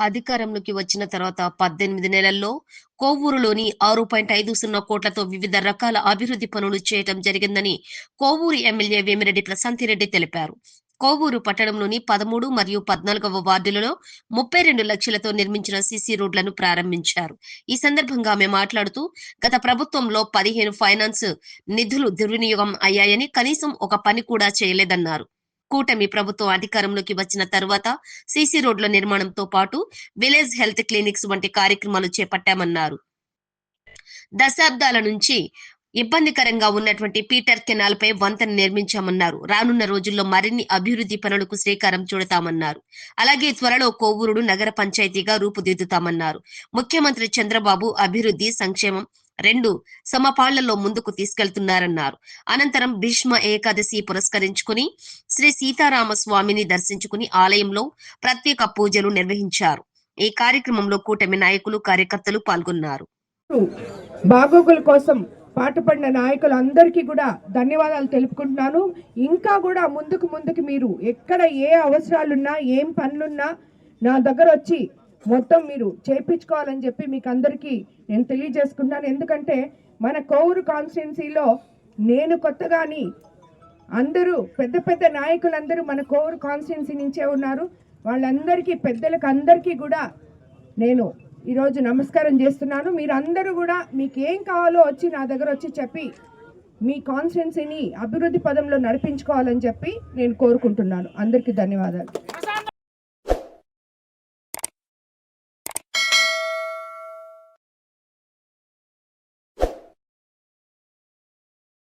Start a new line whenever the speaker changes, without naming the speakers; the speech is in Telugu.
అధికారంలోకి వచ్చిన తర్వాత పద్దెనిమిది నెలల్లో కోవూరులోని ఆరు పాయింట్ ఐదు సున్నా కోట్లతో వివిధ రకాల అభివృద్ధి పనులు చేయటం జరిగిందని కోవూరు ఎమ్మెల్యే వేమిరెడ్డి ప్రశాంతిరెడ్డి తెలిపారు. కోవూరు పట్టణంలోని పదమూడు మరియు పద్నాలుగవ వార్డులలో ముప్పై రెండు లక్షలతో నిర్మించిన సీసీ రోడ్లను ప్రారంభించారు. ఈ సందర్భంగా ఆమె మాట్లాడుతూ గత ప్రభుత్వంలో పదిహేను ఫైనాన్స్ నిధులు దుర్వినియోగం అయ్యాయని కనీసం ఒక పని కూడా చేయలేదన్నారు. కూటమి ప్రభుత్వం అధికారంలోకి వచ్చిన తర్వాత సీసీ రోడ్ల నిర్మాణంతో పాటు విలేజ్ హెల్త్ క్లినిక్స్ వంటి కార్యక్రమాలు చేపట్టామన్నారు. దశాబ్దాల నుంచి ఇబ్బందికరంగా ఉన్నటువంటి పీటర్ కెనాల్ పై వంతెన నిర్మించామన్నారు. రానున్న రోజుల్లో మరిన్ని అభివృద్ధి పనులకు శ్రీకారం చుడతామన్నారు. అలాగే త్వరలో కోవూరుడు నగర పంచాయతీగా రూపుదిద్దుతామన్నారు. ముఖ్యమంత్రి చంద్రబాబు అభివృద్ధి సంక్షేమం రెండు సమపాళ్ళలో ముందుకు తీసుకెళ్తున్నారన్నారు. అనంతరం భీష్మ ఏకాదశి పురస్కరించుకుని శ్రీ సీతారామ స్వామిని దర్శించుకుని ఆలయంలో ప్రత్యేక పూజలు నిర్వహించారు. ఈ కార్యక్రమంలో కూటమి నాయకులు కార్యకర్తలు పాల్గొన్నారు.
బాగోగుల కోసం పాటుపడిన నాయకులందరికీ కూడా ధన్యవాదాలు తెలుపుకుంటున్నాను. ఇంకా కూడా ముందుకు ముందుకు మీరు ఎక్కడ ఏ అవసరాలున్నా ఏం పనులున్నా నా దగ్గర వచ్చి మొత్తం మీరు చేయించుకోవాలని చెప్పి మీకు అందరికీ నేను తెలియజేసుకుంటున్నాను. ఎందుకంటే మన కోవూరు కాన్స్టిట్యున్సీలో నేను కొత్తగాని అందరూ పెద్ద పెద్ద నాయకులందరూ మన కోవూరు కాన్స్టిట్యున్సీ నుంచే ఉన్నారు. వాళ్ళందరికీ పెద్దలకు అందరికీ కూడా నేను ఈరోజు నమస్కారం చేస్తున్నాను. మీరందరూ కూడా మీకు ఏం కావాలో వచ్చి నా దగ్గర వచ్చి చెప్పి మీ కాన్స్టిట్యున్సీని అభివృద్ధి పదంలో నడిపించుకోవాలని చెప్పి నేను కోరుకుంటున్నాను. అందరికీ ధన్యవాదాలు.